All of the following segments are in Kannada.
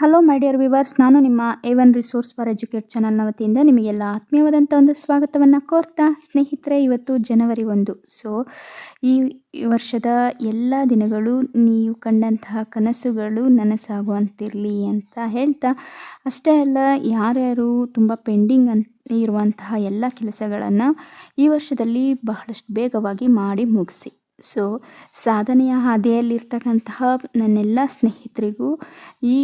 ಹಲೋ ಮೈ ಡಿಯರ್ ವಿವರ್ಸ್ ನಾನು ನಿಮ್ಮ A one resource for educate ಚಾನಲ್ನ ವತಿಯಿಂದ ನಿಮಗೆಲ್ಲ ಆತ್ಮೀಯವಾದಂಥ ಒಂದು ಸ್ವಾಗತವನ್ನು ಕೋರ್ತಾ ಸ್ನೇಹಿತರೆ, ಇವತ್ತು ಜನವರಿ ಒಂದು. ಸೊ ಈ ವರ್ಷದ ಎಲ್ಲ ದಿನಗಳು ನೀವು ಕಂಡಂತಹ ಕನಸುಗಳು ನನಸಾಗುವಂತಿರಲಿ ಅಂತ ಹೇಳ್ತಾ, ಅಷ್ಟೇ ಅಲ್ಲ, ಯಾರ್ಯಾರು ತುಂಬ ಪೆಂಡಿಂಗ್ ಅಂತ ಇರುವಂತಹ ಎಲ್ಲ ಕೆಲಸಗಳನ್ನು ಈ ವರ್ಷದಲ್ಲಿ ಬಹಳಷ್ಟು ಬೇಗವಾಗಿ ಮಾಡಿ ಮುಗಿಸಿ. ಸೊ ಸಾಧನೆಯ ಹಾದಿಯಲ್ಲಿರ್ತಕ್ಕಂತಹ ನನ್ನೆಲ್ಲ ಸ್ನೇಹಿತರಿಗೂ ಈ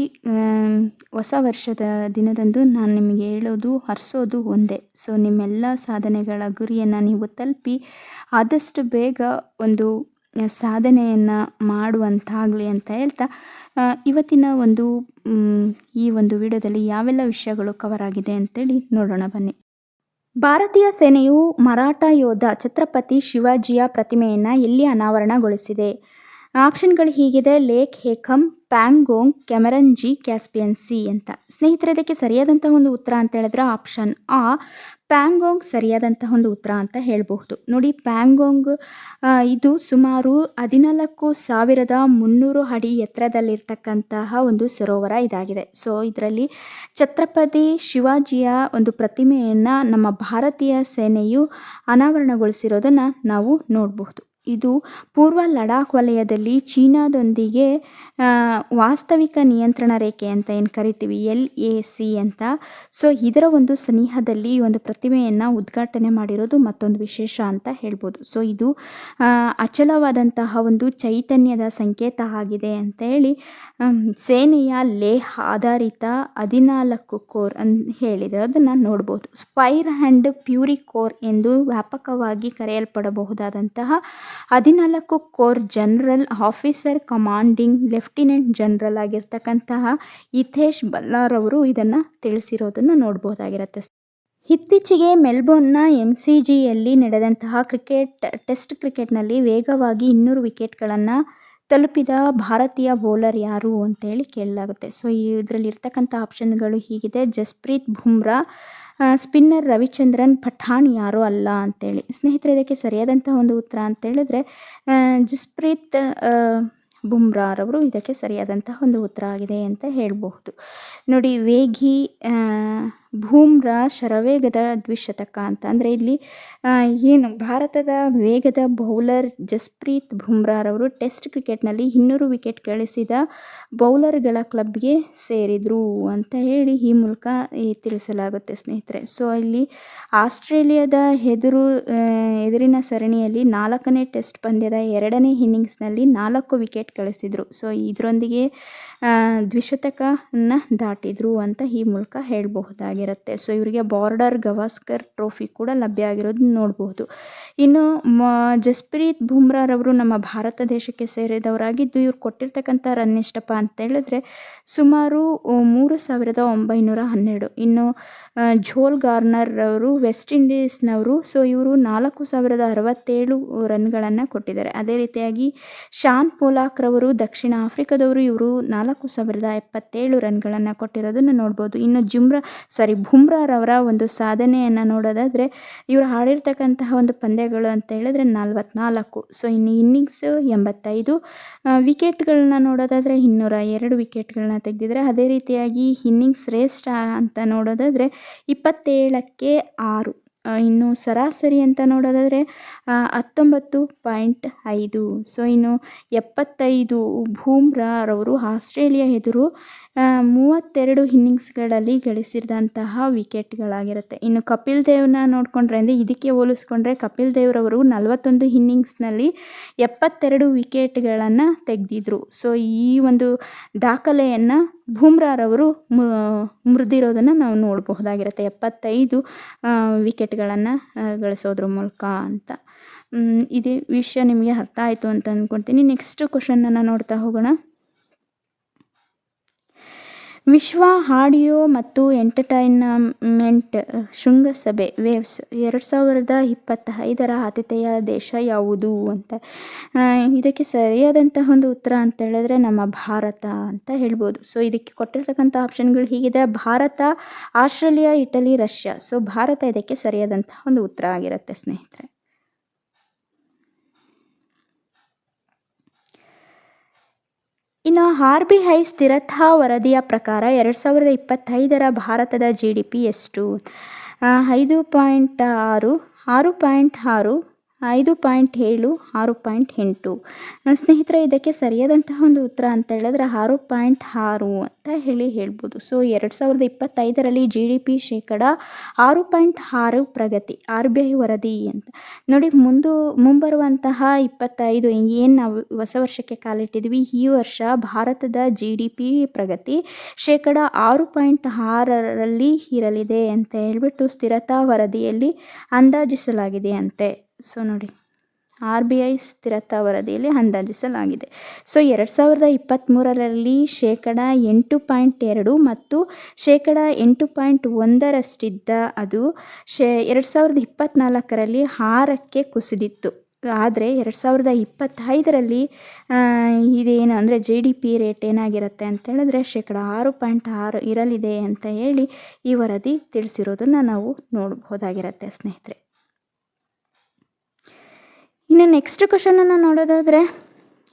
ಹೊಸ ವರ್ಷದ ದಿನದಂದು ನಾನು ನಿಮಗೆ ಹೇಳೋದು, ಹರಿಸೋದು ಒಂದೇ. ಸೊ ನಿಮ್ಮೆಲ್ಲ ಸಾಧನೆಗಳ ಗುರಿಯನ್ನು ನೀವು ತಲುಪಿ ಆದಷ್ಟು ಬೇಗ ಒಂದು ಸಾಧನೆಯನ್ನು ಮಾಡುವಂತಾಗಲಿ ಅಂತ ಹೇಳ್ತಾ ಇವತ್ತಿನ ಒಂದು ಈ ಒಂದು ವಿಡಿಯೋದಲ್ಲಿ ಯಾವೆಲ್ಲ ವಿಷಯಗಳು ಕವರ್ ಆಗಿದೆ ಅಂತೇಳಿ ನೋಡೋಣ ಬನ್ನಿ. ಭಾರತೀಯ ಸೇನೆಯು ಮರಾಠ ಯೋಧ ಛತ್ರಪತಿ ಶಿವಾಜಿಯ ಪ್ರತಿಮೆಯನ್ನು ಎಲ್ಲಿ ಅನಾವರಣಗೊಳಿಸಿದೆ. ಆಪ್ಷನ್ಗಳು ಹೀಗಿದೆ, ಲೇಕ್ ಹೇಕಮ್ ಪ್ಯಾಂಗೋಂಗ್ ಜಿ, ಕ್ಯಾಸ್ಪಿಯನ್ ಸಿ ಅಂತ. ಸ್ನೇಹಿತರೆ, ಇದಕ್ಕೆ ಸರಿಯಾದಂಥ ಒಂದು ಉತ್ತರ ಅಂತ ಹೇಳಿದ್ರೆ ಆಪ್ಷನ್ ಆ. ಪ್ಯಾಂಗೋಂಗ್ ಸರಿಯಾದಂತಹ ಒಂದು ಉತ್ತರ ಅಂತ ಹೇಳಬಹುದು. ನೋಡಿ ಪ್ಯಾಂಗೋಂಗ್ ಇದು ಸುಮಾರು ಹದಿನಾಲ್ಕು ಸಾವಿರದ ಮುನ್ನೂರು ಅಡಿ ಎತ್ತರದಲ್ಲಿರ್ತಕ್ಕಂತಹ ಒಂದು ಸರೋವರ ಇದಾಗಿದೆ. ಸೊ ಇದರಲ್ಲಿ ಛತ್ರಪತಿ ಶಿವಾಜಿಯ ಒಂದು ಪ್ರತಿಮೆಯನ್ನು ನಮ್ಮ ಭಾರತೀಯ ಸೇನೆಯು ಅನಾವರಣಗೊಳಿಸಿರೋದನ್ನು ನಾವು ನೋಡಬಹುದು. ಇದು ಪೂರ್ವ ಲಡಾಖ್ ವಲಯದಲ್ಲಿ ಚೀನಾದೊಂದಿಗೆ ವಾಸ್ತವಿಕ ನಿಯಂತ್ರಣ ರೇಖೆ ಅಂತ ಏನು ಕರಿತೀವಿ? ಎಲ್ ಎ ಸಿ ಅಂತ. ಸೊ, ಇದರ ಒಂದು ಸನಿಹದಲ್ಲಿ ಈ ಒಂದು ಪ್ರತಿಮೆಯನ್ನು ಉದ್ಘಾಟನೆ ಮಾಡಿರೋದು ಮತ್ತೊಂದು ವಿಶೇಷ ಅಂತ ಹೇಳ್ಬೋದು. ಸೊ, ಇದು ಅಚಲವಾದಂತಹ ಒಂದು ಚೈತನ್ಯದ ಸಂಕೇತ ಆಗಿದೆ ಅಂತ ಹೇಳಿ ಸೇನೆಯ ಲೇಹ್ ಆಧಾರಿತ ಹದಿನಾಲ್ಕು ಕೋರ್ ಅನ್ ಹೇಳಿದರೆ ಅದನ್ನು ನೋಡ್ಬೋದು. ಸ್ಪೈರ್ ಆ್ಯಂಡ್ ಪ್ಯೂರಿ ಕೋರ್ ಎಂದು ವ್ಯಾಪಕವಾಗಿ ಕರೆಯಲ್ಪಡಬಹುದಾದಂತಹ ಹದಿನಾಲ್ಕು corps general officer commanding lieutenant general ಆಗಿರ್ತಕ್ಕಂತಹ Hitesh Bhalla ಅವರು ಇದನ್ನು ತಿಳಿಸಿರೋದನ್ನು ನೋಡ್ಬೋದಾಗಿರುತ್ತೆ. ಇತ್ತೀಚೆಗೆ ಮೆಲ್ಬೋರ್ನ್ನ ಎಂ ಸಿ ಜಿಯಲ್ಲಿ ನಡೆದಂತಹ ಕ್ರಿಕೆಟ್, ಟೆಸ್ಟ್ ಕ್ರಿಕೆಟ್ನಲ್ಲಿ ವೇಗವಾಗಿ ಇನ್ನೂರು ವಿಕೆಟ್ಗಳನ್ನು ತಲುಪಿದ ಭಾರತೀಯ ಬೌಲರ್ ಯಾರು ಅಂತೇಳಿ ಕೇಳಲಾಗುತ್ತೆ. ಸೊ ಇದರಲ್ಲಿ ಇರ್ತಕ್ಕಂಥ ಆಪ್ಷನ್ಗಳು ಹೀಗಿದೆ. ಜಸ್ಪ್ರೀತ್ ಬುಮ್ರಾ ಸ್ಪಿನ್ನರ್ ರವಿಚಂದ್ರನ್, ಪಠಾಣ್ ಯಾರು ಅಲ್ಲ ಅಂತೇಳಿ. ಸ್ನೇಹಿತರೆ, ಇದಕ್ಕೆ ಸರಿಯಾದಂಥ ಒಂದು ಉತ್ತರ ಅಂತೇಳಿದ್ರೆ ಜಸ್ಪ್ರೀತ್ ಬುಮ್ರಾರವರು ಇದಕ್ಕೆ ಸರಿಯಾದಂಥ ಒಂದು ಉತ್ತರ ಆಗಿದೆ ಅಂತ ಹೇಳಬಹುದು. ನೋಡಿ, ವೇಗಿ ಬೂಮ್ರಾ ಶರವೇಗದ ದ್ವಿಶತಕ ಅಂತ. ಅಂದರೆ ಇಲ್ಲಿ ಏನು ಭಾರತದ ವೇಗದ ಬೌಲರ್ ಜಸ್ಪ್ರೀತ್ ಬುಮ್ರಾರವರು ಟೆಸ್ಟ್ ಕ್ರಿಕೆಟ್ನಲ್ಲಿ ಇನ್ನೂರು ವಿಕೆಟ್ ಗಳಿಸಿದ ಬೌಲರ್ಗಳ ಕ್ಲಬ್ಗೆ ಸೇರಿದರು ಅಂತ ಹೇಳಿ ಈ ಮೂಲಕ ತಿಳಿಸಲಾಗುತ್ತೆ ಸ್ನೇಹಿತರೆ. ಸೊ, ಇಲ್ಲಿ ಆಸ್ಟ್ರೇಲಿಯಾದ ಎದುರು ಎದುರಿನ ಸರಣಿಯಲ್ಲಿ ನಾಲ್ಕನೇ ಟೆಸ್ಟ್ ಪಂದ್ಯದ ಎರಡನೇ ಇನ್ನಿಂಗ್ಸ್ನಲ್ಲಿ ನಾಲ್ಕು ವಿಕೆಟ್ ಗಳಿಸಿದರು. ಸೊ, ಇದರೊಂದಿಗೆ ದ್ವಿಶತಕನ ದಾಟಿದರು ಅಂತ ಈ ಮೂಲಕ ಹೇಳಬಹುದಾಗಿದೆ. ಇರುತ್ತೆ. ಸೊ ಇವರಿಗೆ ಬಾರ್ಡರ್ ಗವಾಸ್ಕರ್ ಟ್ರೋಫಿ ಕೂಡ ಲಭ್ಯ ಆಗಿರೋದು ನೋಡಬಹುದು ಇನ್ನು, ಮ ಜಸ್ಪ್ರೀತ್ ಬುಮ್ರಾರವರು ನಮ್ಮ ಭಾರತ ದೇಶಕ್ಕೆ ಸೇರಿದವರಾಗಿದ್ದು, ಇವ್ರು ಕೊಟ್ಟಿರ್ತಕ್ಕಂಥ ರನ್ ಎಷ್ಟಪ್ಪ ಅಂತ ಹೇಳಿದ್ರೆ, ಸುಮಾರು ಮೂರು ಸಾವಿರದ ಒಂಬೈನೂರ ಹನ್ನೆರಡು. ಇನ್ನು ಝೋಲ್ ಗಾರ್ನರ್ ಅವರು ವೆಸ್ಟ್ ಇಂಡೀಸ್ನವರು ಸೊ ಇವರು ನಾಲ್ಕು ಸಾವಿರದ ಅರವತ್ತೇಳು ರನ್ಗಳನ್ನು ಕೊಟ್ಟಿದ್ದಾರೆ. ಅದೇ ರೀತಿಯಾಗಿ ಶಾನ್ ಪೋಲಾಕ್ ರವರು ದಕ್ಷಿಣ ಆಫ್ರಿಕಾದವರು ಇವರು ನಾಲ್ಕು ಸಾವಿರದ ಎಪ್ಪತ್ತೇಳು ರನ್ಗಳನ್ನು ಕೊಟ್ಟಿರೋದನ್ನು ನೋಡ್ಬೋದು. ಇನ್ನು ಜುಮ್ರಾ ಸಾರಿ ಬುಮ್ರಾರವರ ಒಂದು ಸಾಧನೆಯನ್ನು ನೋಡೋದಾದರೆ ಇವರು ಆಡಿರ್ತಕ್ಕಂತಹ ಒಂದು ಪಂದ್ಯಗಳು ಅಂತ ಹೇಳಿದ್ರೆ ನಲ್ವತ್ನಾಲ್ಕು. ಸೊ ಇನ್ನು ಇನ್ನಿಂಗ್ಸು ಎಂಬತ್ತೈದು. ವಿಕೆಟ್ಗಳನ್ನ ನೋಡೋದಾದರೆ ಇನ್ನೂರ ಎರಡು ವಿಕೆಟ್ಗಳನ್ನ ತೆಗೆದಿದ್ದಾರೆ. ಅದೇ ರೀತಿಯಾಗಿ ಇನ್ನಿಂಗ್ಸ್ ರೇಸ್ಟ್ ಅಂತ ನೋಡೋದಾದರೆ ಇಪ್ಪತ್ತೇಳಕ್ಕೆ ಆರು. ಇನ್ನು ಸರಾಸರಿ ಅಂತ ನೋಡೋದಾದರೆ ಹತ್ತೊಂಬತ್ತು ಪಾಯಿಂಟ್ ಐದು. ಸೊ ಇನ್ನು ಎಪ್ಪತ್ತೈದು ಬೂಮ್ರಾರವರು ಆಸ್ಟ್ರೇಲಿಯಾ ಎದುರು ಮೂವತ್ತೆರಡು ಇನ್ನಿಂಗ್ಸ್ಗಳಲ್ಲಿ ಗಳಿಸಿದಂತಹ ವಿಕೆಟ್ಗಳಾಗಿರುತ್ತೆ. ಇನ್ನು ಕಪಿಲ್ ದೇವ್ನ ನೋಡಿಕೊಂಡ್ರೆ ಅಂದರೆ, ಇದಕ್ಕೆ ಹೋಲಿಸ್ಕೊಂಡ್ರೆ ಕಪಿಲ್ ದೇವ್ರವರು ನಲವತ್ತೊಂದು ಇನ್ನಿಂಗ್ಸ್ನಲ್ಲಿ ಎಪ್ಪತ್ತೆರಡು ವಿಕೆಟ್ಗಳನ್ನು ತೆಗೆದಿದ್ರು. ಸೊ ಈ ಒಂದು ದಾಖಲೆಯನ್ನು ಭೂಮ್ರಾರವರು ಮುರಿದಿರೋದನ್ನು ನಾವು ನೋಡಬಹುದಾಗಿರುತ್ತೆ. ಎಪ್ಪತ್ತೈದು ವಿಕೆಟ್ಗಳನ್ನು ಗಳಿಸೋದ್ರ ಮೂಲಕ ಅಂತ. ಇದೇ ವಿಷಯ ನಿಮಗೆ ಅರ್ಥ ಆಯಿತು ಅಂತ ಅಂದ್ಕೊಳ್ತೀನಿ ನೆಕ್ಸ್ಟ್ ಕ್ವಶನನ್ನು ನೋಡ್ತಾ ಹೋಗೋಣ. ವಿಶ್ವ ಆಡಿಯೋ ಮತ್ತು ಎಂಟರ್ಟೈನ್ಮೆಂಟ್ ಶೃಂಗಸಭೆ, ವೇವ್ಸ್. ಎರಡು ಸಾವಿರದ ಇಪ್ಪತ್ತೈದರ ಆತಿಥೇಯ ದೇಶ ಯಾವುದು ಅಂತ ಇದಕ್ಕೆ ಸರಿಯಾದಂತಹ ಒಂದು ಉತ್ತರ ಅಂತ ಹೇಳಿದ್ರೆ ನಮ್ಮ ಭಾರತ ಅಂತ ಹೇಳ್ಬೋದು. ಸೊ ಇದಕ್ಕೆ ಕೊಟ್ಟಿರ್ತಕ್ಕಂಥ ಆಪ್ಷನ್ಗಳು ಹೀಗಿದೆ. Bharat, Australia, Italy, Russia. So Bharat ಇದಕ್ಕೆ ಸರಿಯಾದಂತಹ ಒಂದು ಉತ್ತರ ಆಗಿರುತ್ತೆ ಸ್ನೇಹಿತರೆ. ಇನ್ನು ಆರ್ ಬಿ ಐ ಸ್ಥಿರತಾ ವರದಿಯ ಪ್ರಕಾರ ಎರಡು ಸಾವಿರದ ಇಪ್ಪತ್ತೈದರ ಭಾರತದ ಜಿ ಡಿ ಪಿ ಎಷ್ಟು? ಐದು ಪಾಯಿಂಟ್ ಆರು ಆರು ಪಾಯಿಂಟ್ ಆರು ಐದು ಪಾಯಿಂಟ್ ಏಳು, ಆರು ಪಾಯಿಂಟ್ ಎಂಟು. ನನ್ನ ಸ್ನೇಹಿತರೆ, ಇದಕ್ಕೆ ಸರಿಯಾದಂತಹ ಒಂದು ಉತ್ತರ ಅಂತ ಹೇಳಿದ್ರೆ ಆರು ಪಾಯಿಂಟ್ ಆರು ಅಂತ ಹೇಳಿ ಹೇಳ್ಬೋದು. ಸೊ ಎರಡು ಸಾವಿರದ ಇಪ್ಪತ್ತೈದರಲ್ಲಿ ಜಿ ಡಿ ಪಿ ಶೇಕಡ ಆರು ಪಾಯಿಂಟ್ ಆರು ಪ್ರಗತಿ, ಆರ್ ಬಿ ಐ ವರದಿ ಅಂತ. ನೋಡಿ, ಮುಂದು, ಮುಂಬರುವಂತಹ ಇಪ್ಪತ್ತೈದು, ಏನು ನಾವು ಹೊಸ ವರ್ಷಕ್ಕೆ ಕಾಲಿಟ್ಟಿದ್ವಿ? ಈ ವರ್ಷ ಭಾರತದ ಜಿ ಡಿ ಪಿ ಪ್ರಗತಿ ಶೇಕಡ ಆರು ಪಾಯಿಂಟ್ ಆರರಲ್ಲಿ ಇರಲಿದೆ ಅಂತ ಹೇಳ್ಬಿಟ್ಟು ಸ್ಥಿರತಾ ವರದಿಯಲ್ಲಿ ಅಂದಾಜಿಸಲಾಗಿದೆ ಅಂತೆ. ಸೊ ನೋಡಿ. ಆರ್ ಬಿ ಐ ಸ್ಥಿರತಾ ವರದಿಯಲ್ಲಿ ಅಂದಾಜಿಸಲಾಗಿದೆ. ಸೊ ಎರಡು ಸಾವಿರದ ಇಪ್ಪತ್ತ್ಮೂರರಲ್ಲಿ ಶೇಕಡ ಎಂಟು ಪಾಯಿಂಟ್ ಎರಡು ಮತ್ತು ಶೇಕಡ ಎಂಟು ಪಾಯಿಂಟ್ ಒಂದರಷ್ಟಿದ್ದ ಅದು ಶೇ, ಎರಡು ಸಾವಿರದ ಇಪ್ಪತ್ತ್ನಾಲ್ಕರಲ್ಲಿ ಆರಕ್ಕೆ ಕುಸಿದಿತ್ತು. ಆದರೆ, ಎರಡು ಸಾವಿರದ ಇಪ್ಪತ್ತೈದರಲ್ಲಿ ಇದೇನು ಅಂದರೆ ಜೆ ಡಿ ಪಿ ರೇಟ್ ಏನಾಗಿರುತ್ತೆ ಅಂತ ಹೇಳಿದ್ರೆ ಶೇಕಡ ಆರು ಪಾಯಿಂಟ್ ಆರು ಇರಲಿದೆ ಅಂತ ಹೇಳಿ ಈ ವರದಿ ತಿಳಿಸಿರೋದನ್ನು ನಾವು ನೋಡಬಹುದಾಗಿರುತ್ತೆ ಸ್ನೇಹಿತರೆ. ಇನ್ನು ನೆಕ್ಸ್ಟ್ ಕ್ವಶನನ್ನು ನೋಡೋದಾದರೆ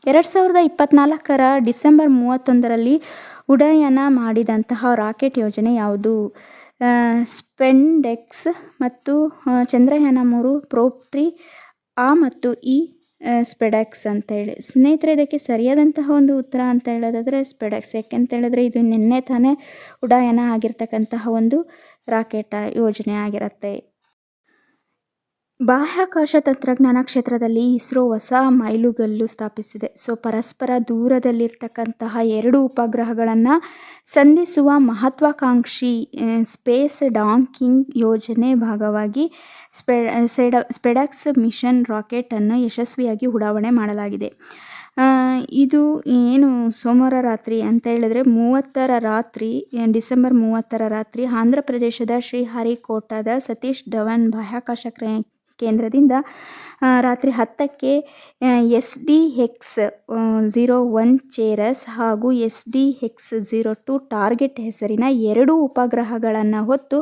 ಎರಡು ಸಾವಿರದ ಇಪ್ಪತ್ನಾಲ್ಕರ ಡಿಸೆಂಬರ್ ಮೂವತ್ತೊಂದರಲ್ಲಿ ಉಡಾಯನ ಮಾಡಿದಂತಹ ರಾಕೆಟ್ ಯೋಜನೆ ಯಾವುದು? ಸ್ಪೆಂಡೆಕ್ಸ್ ಮತ್ತು ಚಂದ್ರಯಾನ ಮೂರು ಪ್ರೋಪ್ ತ್ರೀ, ಆ ಮತ್ತು ಇ ಸ್ಪೆಡೆಕ್ಸ್ ಅಂತ ಹೇಳಿ. ಸ್ನೇಹಿತರೆ, ಇದಕ್ಕೆ ಸರಿಯಾದಂತಹ ಒಂದು ಉತ್ತರ ಅಂತ ಹೇಳೋದಾದರೆ ಸ್ಪೆಡೆಕ್ಸ್. ಯಾಕೆಂತ ಹೇಳಿದ್ರೆ ಇದು ನಿನ್ನೆ ತಾನೇ ಉಡಾಯನ ಆಗಿರ್ತಕ್ಕಂತಹ ಒಂದು ರಾಕೆಟ್ ಯೋಜನೆ ಆಗಿರುತ್ತೆ. ಬಾಹ್ಯಾಕಾಶ ತಂತ್ರಜ್ಞಾನ ಕ್ಷೇತ್ರದಲ್ಲಿ ಇಸ್ರೋ ಹೊಸ ಮೈಲುಗಲ್ಲು ಸ್ಥಾಪಿಸಿದೆ. ಸೊ, ಪರಸ್ಪರ ದೂರದಲ್ಲಿರ್ತಕ್ಕಂತಹ ಎರಡು ಉಪಗ್ರಹಗಳನ್ನು ಸಂಧಿಸುವ ಮಹತ್ವಾಕಾಂಕ್ಷಿ ಸ್ಪೇಸ್ ಡಾಂಕಿಂಗ್ ಯೋಜನೆ ಭಾಗವಾಗಿ ಸ್ಪೆ, ಸೆಡ, ಸ್ಪೆಡಕ್ಸ್ ಮಿಷನ್ ರಾಕೆಟನ್ನು ಯಶಸ್ವಿಯಾಗಿ ಉಡಾವಣೆ ಮಾಡಲಾಗಿದೆ. ಇದು ಏನು ಸೋಮವಾರ ರಾತ್ರಿ ಅಂತ ಹೇಳಿದ್ರೆ ಮೂವತ್ತರ ರಾತ್ರಿ, ಡಿಸೆಂಬರ್ ಮೂವತ್ತರ ರಾತ್ರಿ ಆಂಧ್ರ ಪ್ರದೇಶದ ಶ್ರೀಹರಿಕೋಟದ ಸತೀಶ್ ಧವನ್ ಬಾಹ್ಯಾಕಾಶ ಕೇಂದ್ರದಿಂದ ರಾತ್ರಿ ಹತ್ತಕ್ಕೆ S D X zero one chaser ಹಾಗೂ S D X zero two target ಹೆಸರಿನ ಎರಡು ಉಪಗ್ರಹಗಳನ್ನು ಹೊತ್ತು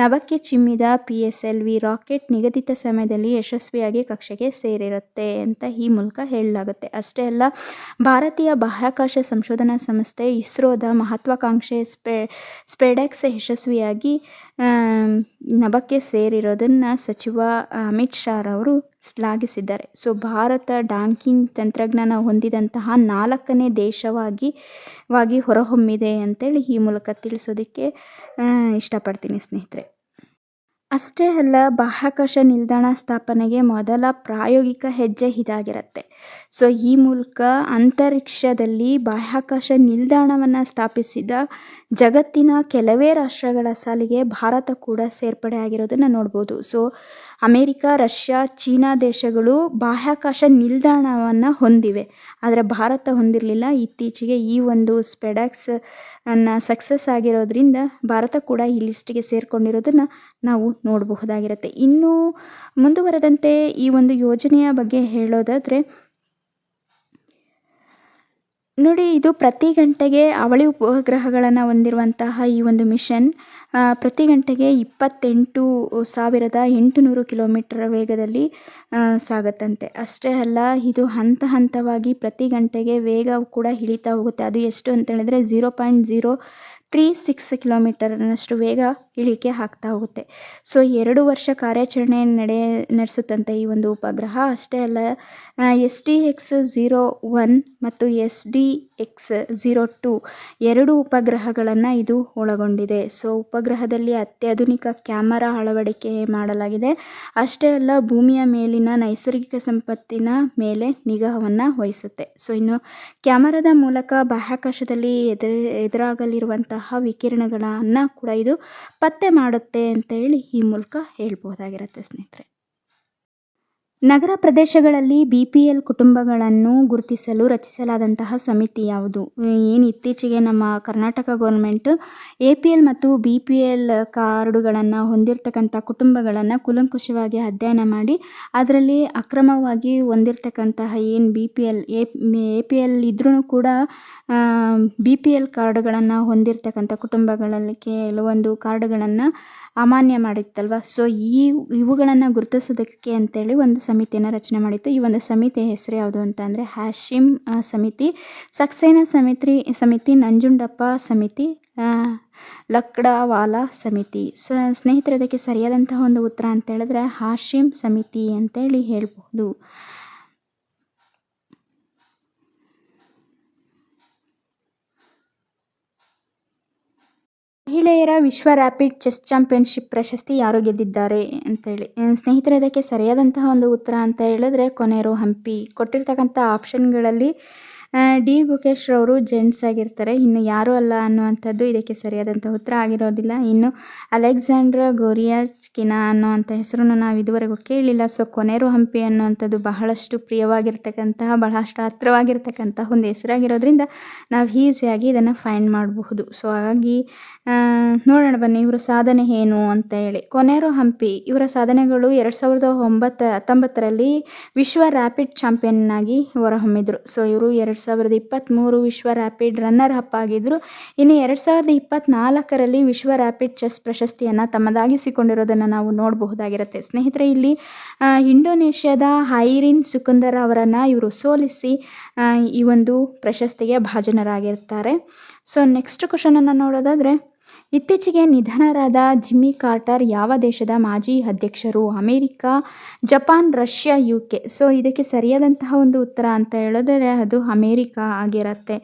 ನಭಕ್ಕೆ ಚಿಮ್ಮಿದ P S L V rocket ನಿಗದಿತ ಸಮಯದಲ್ಲಿ ಯಶಸ್ವಿಯಾಗಿ ಕಕ್ಷೆಗೆ ಸೇರಿರುತ್ತೆ ಅಂತ ಈ ಮೂಲಕ ಹೇಳಲಾಗುತ್ತೆ. ಅಷ್ಟೇ ಅಲ್ಲ, ಭಾರತೀಯ ಬಾಹ್ಯಾಕಾಶ ಸಂಶೋಧನಾ ಸಂಸ್ಥೆ ಇಸ್ರೋದ ಮಹತ್ವಾಕಾಂಕ್ಷೆ ಸ್ಪೆ, ಸ್ಪೆಡೆಕ್ಸ್ ಯಶಸ್ವಿಯಾಗಿ ನಭಕ್ಕೆ ಸೇರಿರೋದನ್ನು ಸಚಿವ ಅಮಿತ್ ಶಾ ರವರು ಶ್ಲಾಘಿಸಿದ್ದಾರೆ. ಸೊ, ಭಾರತ ಡಾಂಕಿಂಗ್ ತಂತ್ರಜ್ಞಾನ ಹೊಂದಿದಂತಹ ನಾಲ್ಕನೇ ದೇಶವಾಗಿ, ವಾಗಿ ಹೊರಹೊಮ್ಮಿದೆ ಅಂತೇಳಿ ಈ ಮೂಲಕ ತಿಳಿಸೋದಕ್ಕೆ ಇಷ್ಟಪಡ್ತೀನಿ ಸ್ನೇಹಿತರೆ. ಅಷ್ಟೇ ಅಲ್ಲ, ಬಾಹ್ಯಾಕಾಶ ನಿಲ್ದಾಣ ಸ್ಥಾಪನೆಗೆ ಮೊದಲ ಪ್ರಾಯೋಗಿಕ ಹೆಜ್ಜೆ ಇದಾಗಿರುತ್ತೆ. ಸೊ, ಈ ಮೂಲಕ ಅಂತರಿಕ್ಷದಲ್ಲಿ ಬಾಹ್ಯಾಕಾಶ ನಿಲ್ದಾಣವನ್ನು ಸ್ಥಾಪಿಸಿದ ಜಗತ್ತಿನ ಕೆಲವೇ ರಾಷ್ಟ್ರಗಳ ಸಾಲಿಗೆ ಭಾರತ ಕೂಡ ಸೇರ್ಪಡೆ ಆಗಿರೋದನ್ನು ನೋಡ್ಬೋದು. ಸೊ ಅಮೇರಿಕ, ರಷ್ಯಾ, ಚೀನಾ ದೇಶಗಳು ಬಾಹ್ಯಾಕಾಶ ನಿಲ್ದಾಣವನ್ನು ಹೊಂದಿವೆ. ಆದರೆ ಭಾರತ ಹೊಂದಿರಲಿಲ್ಲ. ಇತ್ತೀಚೆಗೆ ಈ ಒಂದು ಸ್ಪೆಡಾಕ್ಸ್ ಅನ್ನು ಸಕ್ಸಸ್ ಆಗಿರೋದ್ರಿಂದ ಭಾರತ ಕೂಡ ಈ ಲಿಸ್ಟಿಗೆ ಸೇರಿಕೊಂಡಿರೋದನ್ನು ನಾವು ನೋಡಬಹುದಾಗಿರುತ್ತೆ. ಇನ್ನೂ ಮುಂದುವರೆದಂತೆ ಈ ಒಂದು ಯೋಜನೆಯ ಬಗ್ಗೆ ಹೇಳೋದಾದರೆ ನೋಡಿ, ಇದು ಪ್ರತಿ ಗಂಟೆಗೆ ಅವಳಿ ಉಪಗ್ರಹಗಳನ್ನು ಹೊಂದಿರುವಂತಹ ಈ ಒಂದು ಮಿಷನ್ ಪ್ರತಿ ಗಂಟೆಗೆ ಇಪ್ಪತ್ತೆಂಟು ಸಾವಿರದ ಎಂಟುನೂರು ಕಿಲೋಮೀಟರ್ ವೇಗದಲ್ಲಿ ಸಾಗತ್ತಂತೆ. ಅಷ್ಟೇ ಅಲ್ಲ, ಇದು ಹಂತ ಹಂತವಾಗಿ ಪ್ರತಿ ಗಂಟೆಗೆ ವೇಗ ಕೂಡ ಇಳಿತಾ ಹೋಗುತ್ತೆ. ಅದು ಎಷ್ಟು ಅಂತ ಹೇಳಿದ್ರೆ zero point zero three six ಕಿಲೋಮೀಟರ್ನಷ್ಟು ವೇಗ ಇಳಿಕೆ ಆಗ್ತಾ ಹೋಗುತ್ತೆ. ಸೊ ಎರಡು ವರ್ಷ ಕಾರ್ಯಾಚರಣೆ ನಡೆ, ನಡೆಸುತ್ತಂತೆ ಈ ಒಂದು ಉಪಗ್ರಹ. ಅಷ್ಟೇ ಅಲ್ಲ S D X zero one ಮತ್ತು S D X zero two ಎರಡು ಉಪಗ್ರಹಗಳನ್ನು ಇದು ಒಳಗೊಂಡಿದೆ. ಸೊ ಉಪಗ್ರಹದಲ್ಲಿ ಅತ್ಯಾಧುನಿಕ ಕ್ಯಾಮರಾ ಅಳವಡಿಕೆ ಮಾಡಲಾಗಿದೆ. ಅಷ್ಟೇ ಅಲ್ಲ, ಭೂಮಿಯ ಮೇಲಿನ ನೈಸರ್ಗಿಕ ಸಂಪತ್ತಿನ ಮೇಲೆ ನಿಗಾವನ್ನು ವಹಿಸುತ್ತೆ. ಸೊ ಇನ್ನು ಕ್ಯಾಮರಾದ ಮೂಲಕ ಬಾಹ್ಯಾಕಾಶದಲ್ಲಿ ಎದುರು, ಎದುರಾಗಲಿರುವಂತಹ ವಿಕಿರಣಗಳನ್ನು ಕೂಡ ಇದು ಪತ್ತೆ ಮಾಡುತ್ತೆ ಅಂತ ಹೇಳಿ ಈ ಮೂಲಕ ಹೇಳ್ಬೋದಾಗಿರುತ್ತೆ ಸ್ನೇಹಿತರೆ. ನಗರ ಪ್ರದೇಶಗಳಲ್ಲಿ ಬಿ ಪಿ ಎಲ್ ಕುಟುಂಬಗಳನ್ನು ಗುರುತಿಸಲು ರಚಿಸಲಾದಂತಹ ಸಮಿತಿ ಯಾವುದು? ಏನು ಇತ್ತೀಚೆಗೆ ನಮ್ಮ Karnataka government A P L ಮತ್ತು ಬಿ ಪಿ ಎಲ್ ಕಾರ್ಡುಗಳನ್ನು ಹೊಂದಿರತಕ್ಕಂಥ ಕುಟುಂಬಗಳನ್ನು ಕುಲಂಕುಷವಾಗಿ ಅಧ್ಯಯನ ಮಾಡಿ, ಅದರಲ್ಲಿ ಅಕ್ರಮವಾಗಿ ಹೊಂದಿರತಕ್ಕಂತಹ ಏನು B P L A P L ಇದ್ರೂ ಕೂಡ ಬಿ ಪಿ ಎಲ್ ಕಾರ್ಡುಗಳನ್ನು ಹೊಂದಿರತಕ್ಕಂಥ ಕುಟುಂಬಗಳಲ್ಲಿ ಕೆಲವೊಂದು ಕಾರ್ಡ್ಗಳನ್ನು ಅಮಾನ್ಯ ಮಾಡಿತ್ತಲ್ವ? ಸೊ ಈ ಇವುಗಳನ್ನು ಗುರುತಿಸೋದಕ್ಕೆ ಅಂತೇಳಿ ಒಂದು ಸಮಿತಿಯನ್ನು ರಚನೆ ಮಾಡಿತ್ತು. ಈ ಒಂದು ಸಮಿತಿಯ ಹೆಸರು ಯಾವುದು ಅಂತ ಅಂದರೆ ಹ್ಯಾಶಿಮ್ ಸಮಿತಿ, ಸಕ್ಸೇನಾ ಸಮಿತಿ ಸಮಿತಿ, ನಂಜುಂಡಪ್ಪ ಸಮಿತಿ ಲಕ್ಡಾವಾಲಾ ಸಮಿತಿ. ಸ, ಸ್ನೇಹಿತರೆ, ಇದಕ್ಕೆ ಸರಿಯಾದಂತಹ ಒಂದು ಉತ್ತರ ಅಂತ ಹೇಳಿದ್ರೆ ಹಾಶಿಮ್ ಸಮಿತಿ ಅಂತೇಳಿ ಹೇಳ್ಬಹುದು. ಮಹಿಳೆಯರ ವಿಶ್ವ ರ್ಯಾಪಿಡ್ ಚೆಸ್ ಚಾಂಪಿಯನ್ಶಿಪ್ ಪ್ರಶಸ್ತಿ ಯಾರು ಗೆದ್ದಿದ್ದಾರೆ ಅಂತೇಳಿ ಸ್ನೇಹಿತರೆ, ಇದಕ್ಕೆ ಸರಿಯಾದಂತಹ ಒಂದು ಉತ್ತರ ಅಂತ ಹೇಳಿದ್ರೆ ಕೊನೆಯರು ಹಂಪಿ. ಕೊಟ್ಟಿರ್ತಕ್ಕಂಥ ಆಪ್ಷನ್ಗಳಲ್ಲಿ ಡಿ. ಗುಕೇಶ್ ಅವರು ಜೆಂಟ್ಸ್ ಆಗಿರ್ತಾರೆ. ಇನ್ನು ಯಾರು ಅಲ್ಲ ಅನ್ನುವಂಥದ್ದು ಇದಕ್ಕೆ ಸರಿಯಾದಂಥ ಉತ್ತರ ಆಗಿರೋದಿಲ್ಲ. ಇನ್ನು ಅಲೆಕ್ಸಾಂಡ್ರ ಗೋರಿಯಾಚ್ಕಿನ ಅನ್ನುವಂಥ ಹೆಸರನ್ನು ನಾವು ಇದುವರೆಗೂ ಕೇಳಿಲ್ಲ ಸೊ ಕೊನೆರು ಹಂಪಿ ಅನ್ನುವಂಥದ್ದು ಬಹಳಷ್ಟು ಪ್ರಿಯವಾಗಿರ್ತಕ್ಕಂತಹ, ಬಹಳಷ್ಟು ಹತ್ತಿರವಾಗಿರ್ತಕ್ಕಂತಹ ಒಂದು ಹೆಸರಾಗಿರೋದ್ರಿಂದ ನಾವು ಈಸಿಯಾಗಿ ಇದನ್ನು ಫೈಂಡ್ ಮಾಡಬಹುದು. ಸೊ ಹಾಗಾಗಿ ನೋಡೋಣ ಬನ್ನಿ ಇವರ ಸಾಧನೆ ಏನು ಅಂತ ಹೇಳಿ. ಕೊನೆರು ಹಂಪಿ. ಇವರ ಸಾಧನೆಗಳು ಎರಡು ಸಾವಿರದ ಒಂಬತ್ತು ಹತ್ತೊಂಬತ್ತರಲ್ಲಿ ವಿಶ್ವ ರ್ಯಾಪಿಡ್ ಚಾಂಪಿಯನ್ ಆಗಿ ಹೊರಹೊಮ್ಮಿದ್ರು. ಸೊ ಇವರು ಎರಡು ಸಾವಿರದ ಇಪ್ಪತ್ತ್ಮೂರು ವಿಶ್ವ ರ್ಯಾಪಿಡ್ ರನ್ನರ್ ಅಪ್ ಆಗಿದ್ದರು ಇನ್ನು ಎರಡು ಸಾವಿರದ ಇಪ್ಪತ್ತ್ನಾಲ್ಕರಲ್ಲಿ ವಿಶ್ವ ರ್ಯಾಪಿಡ್ ಚೆಸ್ ಪ್ರಶಸ್ತಿಯನ್ನು ತಮ್ಮದಾಗಿಸಿಕೊಂಡಿರೋದನ್ನು ನಾವು ನೋಡಬಹುದಾಗಿರುತ್ತೆ. ಸ್ನೇಹಿತರೆ, ಇಲ್ಲಿ ಇಂಡೋನೇಷ್ಯಾದ ಹೈರಿನ್ ಸುಕುಂದರ್ ಅವರನ್ನು ಇವರು ಸೋಲಿಸಿ ಈ ಒಂದು ಪ್ರಶಸ್ತಿಗೆ ಭಾಜನರಾಗಿರ್ತಾರೆ. ಸೊ ನೆಕ್ಸ್ಟ್ ಕ್ವಶನನ್ನು ನೋಡೋದಾದರೆ ಇತ್ತೀಚೆಗೆ ನಿಧನರಾದ ಜಿಮ್ಮಿ ಕಾರ್ಟರ್ ಯಾವ ದೇಶದ ಮಾಜಿ ಅಧ್ಯಕ್ಷರು? America, Japan, Russia U K so ಇದಕ್ಕೆ ಸರಿಯಾದಂತಹ ಒಂದು ಉತ್ತರ ಅಂತ ಹೇಳಿದ್ರೆ ಅದು ಅಮೇರಿಕಾ ಆಗಿರುತ್ತೆ.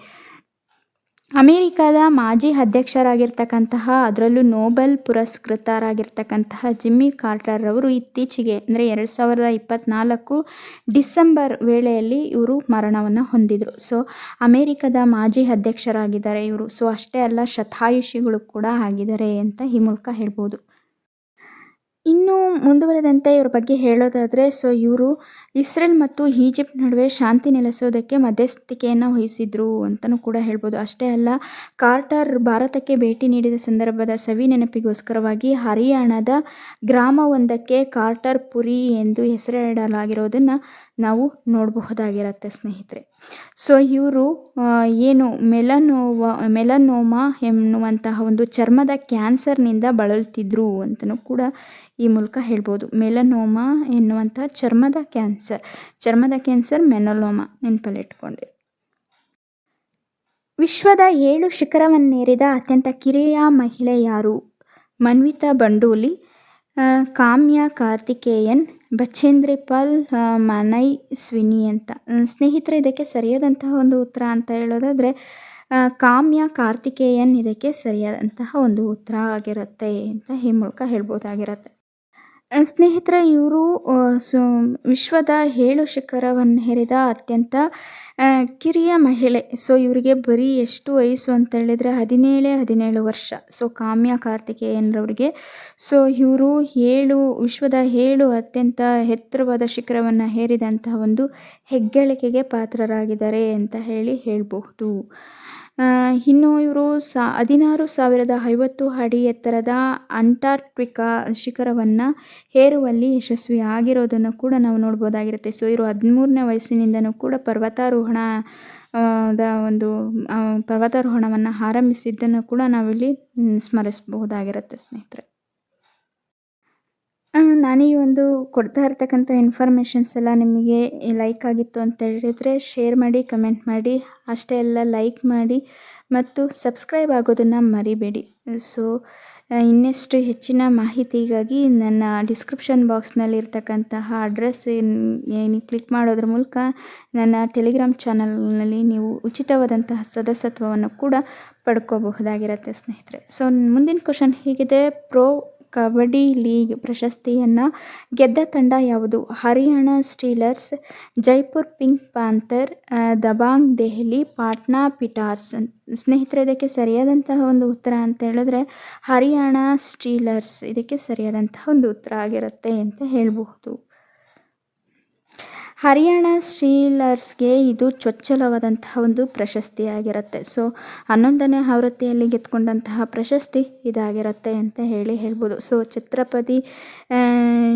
ಅಮೇರಿಕಾದ ಮಾಜಿ ಅಧ್ಯಕ್ಷರಾಗಿರ್ತಕ್ಕಂತಹ, ಅದರಲ್ಲೂ ನೋಬೆಲ್ ಪುರಸ್ಕೃತರಾಗಿರ್ತಕ್ಕಂತಹ ಜಿಮ್ಮಿ ಕಾರ್ಟರ್ ಅವರು ಇತ್ತೀಚೆಗೆ, ಅಂದರೆ ಎರಡು ಸಾವಿರದ ಇಪ್ಪತ್ತ್ನಾಲ್ಕು ಡಿಸೆಂಬರ್ ವೇಳೆಯಲ್ಲಿ ಇವರು ಮರಣವನ್ನು ಹೊಂದಿದರು. ಸೊ, ಅಮೇರಿಕದ ಮಾಜಿ ಅಧ್ಯಕ್ಷರಾಗಿದ್ದಾರೆ ಇವರು. ಸೊ, ಅಷ್ಟೇ ಅಲ್ಲ, ಶತಾಯುಷಿಗಳು ಕೂಡ ಆಗಿದ್ದಾರೆ ಅಂತ ಈ ಮೂಲಕ ಹೇಳ್ಬೋದು. ಇನ್ನು ಮುಂದುವರೆದಂತೆ ಇವ್ರ ಬಗ್ಗೆ ಹೇಳೋದಾದರೆ, ಸೊ, ಇವರು ಇಸ್ರೇಲ್ ಮತ್ತು ಈಜಿಪ್ಟ್ ನಡುವೆ ಶಾಂತಿ ನೆಲೆಸೋದಕ್ಕೆ ಮಧ್ಯಸ್ಥಿಕೆಯನ್ನು ವಹಿಸಿದ್ರು ಅಂತಲೂ ಕೂಡ ಹೇಳ್ಬೋದು. ಅಷ್ಟೇ ಅಲ್ಲ, ಕಾರ್ಟರ್ ಭಾರತಕ್ಕೆ ಭೇಟಿ ನೀಡಿದ ಸಂದರ್ಭದ ಸವಿ ನೆನಪಿಗೋಸ್ಕರವಾಗಿ ಹರಿಯಾಣದ ಗ್ರಾಮವೊಂದಕ್ಕೆ ಕಾರ್ಟರ್ ಪುರಿ ಎಂದು ಹೆಸರಿಡಲಾಗಿರೋದನ್ನು ನಾವು ನೋಡಬಹುದಾಗಿರತ್ತೆ ಸ್ನೇಹಿತರೆ. ಸೊ, ಇವರು ಏನು ಮೆಲನೋವಾ, ಮೆಲನೋಮಾ ಎನ್ನುವಂತಹ ಒಂದು ಚರ್ಮದ ಕ್ಯಾನ್ಸರ್ನಿಂದ ಬಳಲ್ತಿದ್ರು ಅಂತಲೂ ಕೂಡ ಈ ಮೂಲಕ ಹೇಳ್ಬೋದು. ಮೆಲನೋಮಾ ಎನ್ನುವಂತಹ ಚರ್ಮದ ಕ್ಯಾನ್ಸರ್. ಚರ್ಮದ ಕ್ಯಾನ್ಸರ್, ಮೆನೊಲೋಮ ನೆನಪಲ್ಲಿಟ್ಕೊಂಡೆ ವಿಶ್ವದ ಏಳು ಶಿಖರವನ್ನೇರಿದ ಅತ್ಯಂತ ಕಿರಿಯ ಮಹಿಳೆ ಯಾರು? ಮನ್ವಿತಾ ಬಂಡೂಲಿ ಕಾಮ್ಯ ಕಾರ್ತಿಕೇಯನ್ ಬಚೇಂದ್ರಿ ಪಾಲ್ ಮನೈ ಸ್ವಿನಿ ಅಂತ. ಸ್ನೇಹಿತರೆ, ಇದಕ್ಕೆ ಸರಿಯಾದಂತಹ ಒಂದು ಉತ್ತರ ಅಂತ ಹೇಳೋದಾದರೆ ಕಾಮ್ಯ ಕಾರ್ತಿಕೇಯನ್ ಇದಕ್ಕೆ ಸರಿಯಾದಂತಹ ಒಂದು ಉತ್ತರ ಆಗಿರುತ್ತೆ ಅಂತ ಈ ಮೂಲಕ ಹೇಳ್ಬೋದಾಗಿರುತ್ತೆ. ಸ್ನೇಹಿತರೆ, ಇವರು ಸೊ, ವಿಶ್ವದ ಏಳು ಶಿಖರವನ್ನು ಹೇರಿದ ಅತ್ಯಂತ ಕಿರಿಯ ಮಹಿಳೆ. ಸೊ ಇವರಿಗೆ ಬರೀ ಎಷ್ಟು ವಯಸ್ಸು ಅಂತ ಹೇಳಿದರೆ ಹದಿನೇಳೇ ಹದಿನೇಳು ವರ್ಷ. ಸೊ ಕಾಮ್ಯ ಕಾರ್ತಿಕೇಯನ್ರವ್ರಿಗೆ. ಸೊ ಇವರು ಏಳು, ವಿಶ್ವದ ಏಳು ಅತ್ಯಂತ ಎತ್ತರವಾದ ಶಿಖರವನ್ನು ಹೇರಿದಂತಹ ಒಂದು ಹೆಗ್ಗಳಿಕೆಗೆ ಪಾತ್ರರಾಗಿದ್ದಾರೆ ಅಂತ ಹೇಳಿ ಹೇಳಬಹುದು. ಇನ್ನು ಇವರು ಸಾ, ಹದಿನಾರು ಸಾವಿರದ ಐವತ್ತು ಅಡಿ ಎತ್ತರದ ಅಂಟಾರ್ಕ್ಟಿಕಾ ಶಿಖರವನ್ನು ಹೇರುವಲ್ಲಿ ಯಶಸ್ವಿ ಆಗಿರೋದನ್ನು ಕೂಡ ನಾವು ನೋಡ್ಬೋದಾಗಿರುತ್ತೆ. ಸೊ, ಇವರು ಹದಿಮೂರನೇ ವಯಸ್ಸಿನಿಂದನೂ ಕೂಡ ಪರ್ವತಾರೋಹಣ ದ ಒಂದು ಪರ್ವತಾರೋಹಣವನ್ನು ಆರಂಭಿಸಿದ್ದನ್ನು ಕೂಡ ನಾವಿಲ್ಲಿ ಸ್ಮರಿಸಬಹುದಾಗಿರುತ್ತೆ ಸ್ನೇಹಿತರೆ. ನಾನು ಒಂದು ಕೊಡ್ತಾ ಇರ್ತಕ್ಕಂಥ ಇನ್ಫಾರ್ಮೇಷನ್ಸ್ ಎಲ್ಲ ನಿಮಗೆ ಲೈಕ್ ಆಗಿತ್ತು ಅಂತ ಹೇಳಿದರೆ ಶೇರ್ ಮಾಡಿ ಕಮೆಂಟ್ ಮಾಡಿ, ಅಷ್ಟೇ ಎಲ್ಲ ಲೈಕ್ ಮಾಡಿ ಮತ್ತು ಸಬ್ಸ್ಕ್ರೈಬ್ ಆಗೋದನ್ನು ಮರಿಬೇಡಿ. ಸೊ ಇನ್ನಷ್ಟು ಹೆಚ್ಚಿನ ಮಾಹಿತಿಗಾಗಿ ನನ್ನ ಡಿಸ್ಕ್ರಿಪ್ಷನ್ ಬಾಕ್ಸ್ನಲ್ಲಿ ಇರ್ತಕ್ಕಂತಹ ಅಡ್ರೆಸ್ ಏನು ಕ್ಲಿಕ್ ಮಾಡೋದ್ರ ಮೂಲಕ ನನ್ನ ಟೆಲಿಗ್ರಾಮ್ ಚಾನಲ್ನಲ್ಲಿ ನೀವು ಉಚಿತವಾದಂತಹ ಸದಸ್ಯತ್ವವನ್ನು ಕೂಡ ಪಡ್ಕೋಬಹುದಾಗಿರುತ್ತೆ ಸ್ನೇಹಿತರೆ. ಸೊ ಮುಂದಿನ ಕ್ವಶನ್ ಹೀಗಿದೆ ಪ್ರೋ ಕಬಡ್ಡಿ ಲೀಗ್ ಪ್ರಶಸ್ತಿಯನ್ನು ಗೆದ್ದ ತಂಡ ಯಾವುದು? Haryana Steelers, Jaipur Pink Panther Dabangg Delhi, Patna Pirates. ಸ್ನೇಹಿತರೆ, ಇದಕ್ಕೆ ಸರಿಯಾದಂತಹ ಒಂದು ಉತ್ತರ ಅಂತ ಹೇಳಿದ್ರೆ ಹರಿಯಾಣ ಸ್ಟೀಲರ್ಸ್. ಇದಕ್ಕೆ ಸರಿಯಾದಂತಹ ಒಂದು ಉತ್ತರ ಆಗಿರುತ್ತೆ ಅಂತ ಹೇಳಬಹುದು. ಹರಿಯಾಣ ಸ್ಟೀಲರ್ಸ್ಗೆ ಇದು ಚೊಚ್ಚಲವಾದಂತಹ ಒಂದು ಪ್ರಶಸ್ತಿಯಾಗಿರುತ್ತೆ. ಸೊ, ಹನ್ನೊಂದನೇ ಆವೃತ್ತಿಯಲ್ಲಿ ಗೆದ್ಕೊಂಡಂತಹ ಪ್ರಶಸ್ತಿ ಇದಾಗಿರುತ್ತೆ ಅಂತ ಹೇಳಿ ಹೇಳ್ಬೋದು. ಸೊ, ಛತ್ರಪತಿ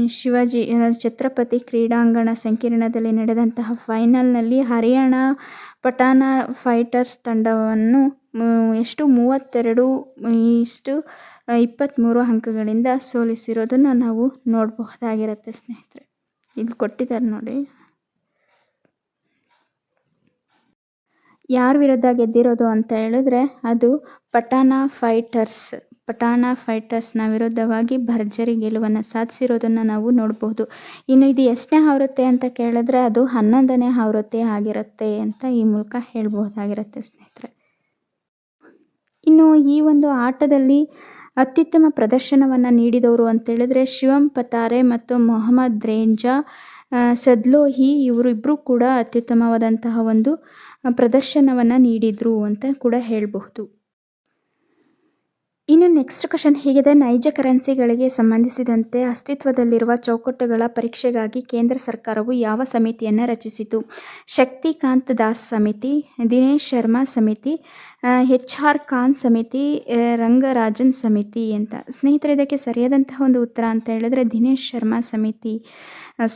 ಶಿವಾಜಿ ಛತ್ರಪತಿ ಕ್ರೀಡಾಂಗಣ ಸಂಕೀರ್ಣದಲ್ಲಿ ನಡೆದಂತಹ ಫೈನಲ್ನಲ್ಲಿ ಹರಿಯಾಣ ಪಠಾಣ ಫೈಟರ್ಸ್ ತಂಡವನ್ನು ಎಷ್ಟು, ಮೂವತ್ತೆರಡು ಇಷ್ಟು ಇಪ್ಪತ್ತ್ಮೂರು ಅಂಕಗಳಿಂದ ಸೋಲಿಸಿರೋದನ್ನು ನಾವು ನೋಡಬಹುದಾಗಿರುತ್ತೆ ಸ್ನೇಹಿತರೆ. ಇಲ್ಲಿ ಕೊಟ್ಟಿದ್ದಾರೆ ನೋಡಿ. ಯಾರ ವಿರುದ್ಧ ಗೆದ್ದಿರೋದು ಅಂತ ಹೇಳಿದ್ರೆ ಅದು ಪಠಾಣ ಫೈಟರ್ಸ್. ಪಠಾಣ ಫೈಟರ್ಸ್ನ ವಿರುದ್ಧವಾಗಿ ಭರ್ಜರಿ ಗೆಲುವನ್ನು ಸಾಧಿಸಿರೋದನ್ನು ನಾವು ನೋಡ್ಬೋದು. ಇನ್ನು ಇದು ಎಷ್ಟನೇ ಆವೃತ್ತಿ ಅಂತ ಕೇಳಿದ್ರೆ ಅದು ಹನ್ನೊಂದನೇ ಆವೃತ್ತಿ ಆಗಿರುತ್ತೆ ಅಂತ ಈ ಮೂಲಕ ಹೇಳಬಹುದಾಗಿರುತ್ತೆ ಸ್ನೇಹಿತರೆ. ಇನ್ನು ಈ ಒಂದು ಆಟದಲ್ಲಿ ಅತ್ಯುತ್ತಮ ಪ್ರದರ್ಶನವನ್ನು ನೀಡಿದವರು ಅಂತೇಳಿದ್ರೆ ಶಿವಂ ಪತಾರೆ ಮತ್ತು ಮೊಹಮ್ಮದ್ ರೇಂಜಾ ಸದ್ಲೋಹಿ ಇವರಿಬ್ಬರು ಕೂಡ ಅತ್ಯುತ್ತಮವಾದಂತಹ ಒಂದು ಪ್ರದರ್ಶನವನ್ನು ನೀಡಿದರು ಅಂತ ಕೂಡ ಹೇಳಬಹುದು. ಇನ್ನು ನೆಕ್ಸ್ಟ್ ಕ್ವಶನ್ ಹೀಗಿದೆ? ನೈಜ ಕರೆನ್ಸಿಗಳಿಗೆ ಸಂಬಂಧಿಸಿದಂತೆ ಅಸ್ತಿತ್ವದಲ್ಲಿರುವ ಚೌಕಟ್ಟುಗಳ ಪರೀಕ್ಷೆಗಾಗಿ ಕೇಂದ್ರ ಸರ್ಕಾರವು ಯಾವ ಸಮಿತಿಯನ್ನು ರಚಿಸಿತು? ಶಕ್ತಿಕಾಂತ್ ದಾಸ್ ಸಮಿತಿ, ದಿನೇಶ್ ಶರ್ಮಾ ಸಮಿತಿ ಎಚ್ ಆರ್ ಖಾನ್ ಸಮಿತಿ ರಂಗರಾಜನ್ ಸಮಿತಿ ಅಂತ. ಸ್ನೇಹಿತರೆ, ಇದಕ್ಕೆ ಸರಿಯಾದಂತಹ ಒಂದು ಉತ್ತರ ಅಂತ ಹೇಳಿದ್ರೆ ದಿನೇಶ್ ಶರ್ಮಾ ಸಮಿತಿ.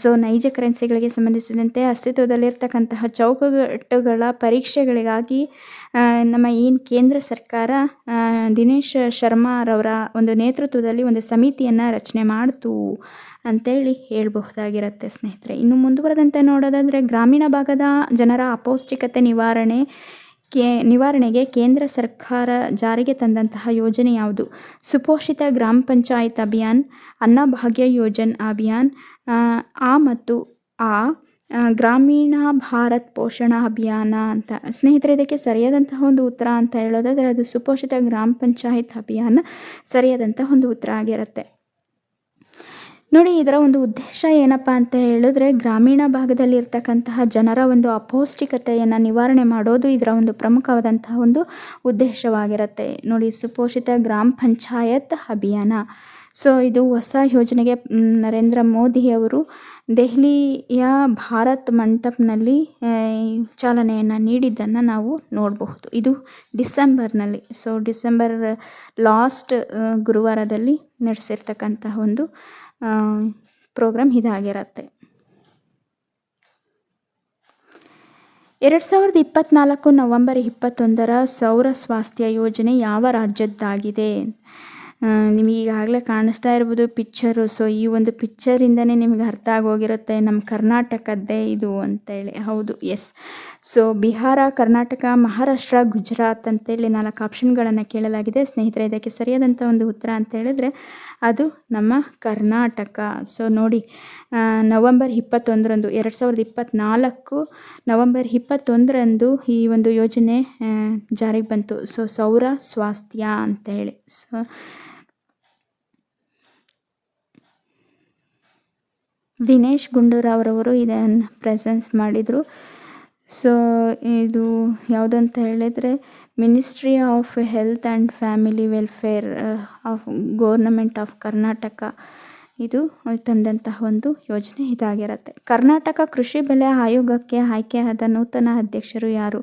ಸೊ ನೈಜ ಕರೆನ್ಸಿಗಳಿಗೆ ಸಂಬಂಧಿಸಿದಂತೆ ಅಸ್ತಿತ್ವದಲ್ಲಿರ್ತಕ್ಕಂತಹ ಚೌಕಟ್ಟುಗಳ ಪರೀಕ್ಷೆಗಳಿಗಾಗಿ ನಮ್ಮ ಏನು ಕೇಂದ್ರ ಸರ್ಕಾರ ದಿನೇಶ್ ಶರ್ಮಾರವರ ಒಂದು ನೇತೃತ್ವದಲ್ಲಿ ಒಂದು ಸಮಿತಿಯನ್ನು ರಚನೆ ಮಾಡಿತು ಅಂತೇಳಿ ಹೇಳಬಹುದಾಗಿರುತ್ತೆ ಸ್ನೇಹಿತರೆ. ಇನ್ನು ಮುಂದುವರೆದಂತೆ ನೋಡೋದಾದರೆ ಗ್ರಾಮೀಣ ಭಾಗದ ಜನರ ಅಪೌಷ್ಟಿಕತೆ ನಿವಾರಣೆ ಕೇ, ನಿವಾರಣೆಗೆ ಕೇಂದ್ರ ಸರ್ಕಾರ ಜಾರಿಗೆ ತಂದಂತಹ ಯೋಜನೆ ಯಾವುದು? ಸುಪೋಷಿತ ಗ್ರಾಮ ಪಂಚಾಯತ್ ಅಭಿಯಾನ್ ಅನ್ನಭಾಗ್ಯ ಯೋಜನ್ ಅಭಿಯಾನ್ ಆ ಮತ್ತು ಆ ಗ್ರಾಮೀಣ ಭಾರತ್ ಪೋಷಣ ಅಭಿಯಾನ ಅಂತ. ಸ್ನೇಹಿತರೆ, ಇದಕ್ಕೆ ಸರಿಯಾದಂತಹ ಒಂದು ಉತ್ತರ ಅಂತ ಹೇಳೋದಾದರೆ, ಅದು ಸುಪೋಷಿತ ಗ್ರಾಮ ಪಂಚಾಯತ್ ಅಭಿಯಾನ ಸರಿಯಾದಂತಹ ಒಂದು ಉತ್ತರ ಆಗಿರುತ್ತೆ. ನೋಡಿ, ಇದರ ಒಂದು ಉದ್ದೇಶ ಏನಪ್ಪ ಅಂತ ಹೇಳಿದ್ರೆ, ಗ್ರಾಮೀಣ ಭಾಗದಲ್ಲಿ ಇರ್ತಕ್ಕಂತಹ ಜನರ ಒಂದು ಅಪೌಷ್ಟಿಕತೆಯನ್ನು ನಿವಾರಣೆ ಮಾಡೋದು ಇದರ ಒಂದು ಪ್ರಮುಖವಾದಂತಹ ಒಂದು ಉದ್ದೇಶವಾಗಿರುತ್ತೆ. ನೋಡಿ, ಸುಪೋಷಿತ ಗ್ರಾಮ ಪಂಚಾಯತ್ ಅಭಿಯಾನ. ಸೊ ಇದು ಹೊಸ ಯೋಜನೆಗೆ ನರೇಂದ್ರ ಮೋದಿಯವರು ದೆಹಲಿಯ ಭಾರತ್ ಮಂಟಪ್ನಲ್ಲಿ ಚಾಲನೆಯನ್ನು ನೀಡಿದ್ದನ್ನು ನಾವು ನೋಡಬಹುದು. ಇದು ಡಿಸೆಂಬರ್ನಲ್ಲಿ. ಸೊ ಡಿಸೆಂಬರ್ ಲಾಸ್ಟ್ ಗುರುವಾರದಲ್ಲಿ ನಡೆಸಿರ್ತಕ್ಕಂತಹ ಒಂದು ಪ್ರೋಗ್ರಾಮ್ ಇದಾಗಿರತ್ತೆ. ಎರಡು ಸಾವಿರದ ಇಪ್ಪತ್ತ್ನಾಲ್ಕು ನವಂಬರ್ ಇಪ್ಪತ್ತೊಂದರ ಸೌರ ಸ್ವಾಸ್ಥ್ಯ ಯೋಜನೆ ಯಾವ ರಾಜ್ಯದ್ದಾಗಿದೆ? ನಿಮಗೆ ಈಗಾಗಲೇ ಕಾಣಿಸ್ತಾ ಇರ್ಬೋದು ಪಿಕ್ಚರು ಸೊ ಈ ಒಂದು ಪಿಕ್ಚರಿಂದನೇ ನಿಮಗೆ ಅರ್ಥ ಆಗೋಗಿರುತ್ತೆ ನಮ್ಮ ಕರ್ನಾಟಕದ್ದೇ ಇದು ಅಂತೇಳಿ. ಹೌದು ಎಸ್ ಸೊ ಬಿಹಾರ, ಕರ್ನಾಟಕ, ಮಹಾರಾಷ್ಟ್ರ, ಗುಜರಾತ್ ಅಂತೇಳಿ ನಾಲ್ಕು ಆಪ್ಷನ್ಗಳನ್ನು ಕೇಳಲಾಗಿದೆ. ಸ್ನೇಹಿತರೆ, ಇದಕ್ಕೆ ಸರಿಯಾದಂಥ ಒಂದು ಉತ್ತರ ಅಂತ ಹೇಳಿದ್ರೆ ಅದು ನಮ್ಮ ಕರ್ನಾಟಕ. ಸೊ ನೋಡಿ ನವಂಬರ್ ಇಪ್ಪತ್ತೊಂದರಂದು, ಎರಡು ಸಾವಿರದ ಇಪ್ಪತ್ತ್ನಾಲ್ಕು ನವಂಬರ್ ಇಪ್ಪತ್ತೊಂದರಂದು ಈ ಒಂದು ಯೋಜನೆ ಜಾರಿಗೆ ಬಂತು. ಸೊ ಸೌರ ಸ್ವಾಸ್ಥ್ಯ ಅಂತೇಳಿ. ಸೊ ದಿನೇಶ್ ಗುಂಡೂರಾವ್ರವರು ಇದನ್ನು ಪ್ರೆಸೆನ್ಸ್ ಮಾಡಿದರು. ಸೊ ಇದು ಯಾವುದಂತ ಹೇಳಿದರೆ ministry of health and family welfare of government of Karnataka ಇದು ತಂದಂತಹ ಒಂದು ಯೋಜನೆ ಇದಾಗಿರುತ್ತೆ. ಕರ್ನಾಟಕ ಕೃಷಿ ಬೆಲೆ ಆಯೋಗಕ್ಕೆ ಆಯ್ಕೆಯಾದ ನೂತನ ಅಧ್ಯಕ್ಷರು ಯಾರು?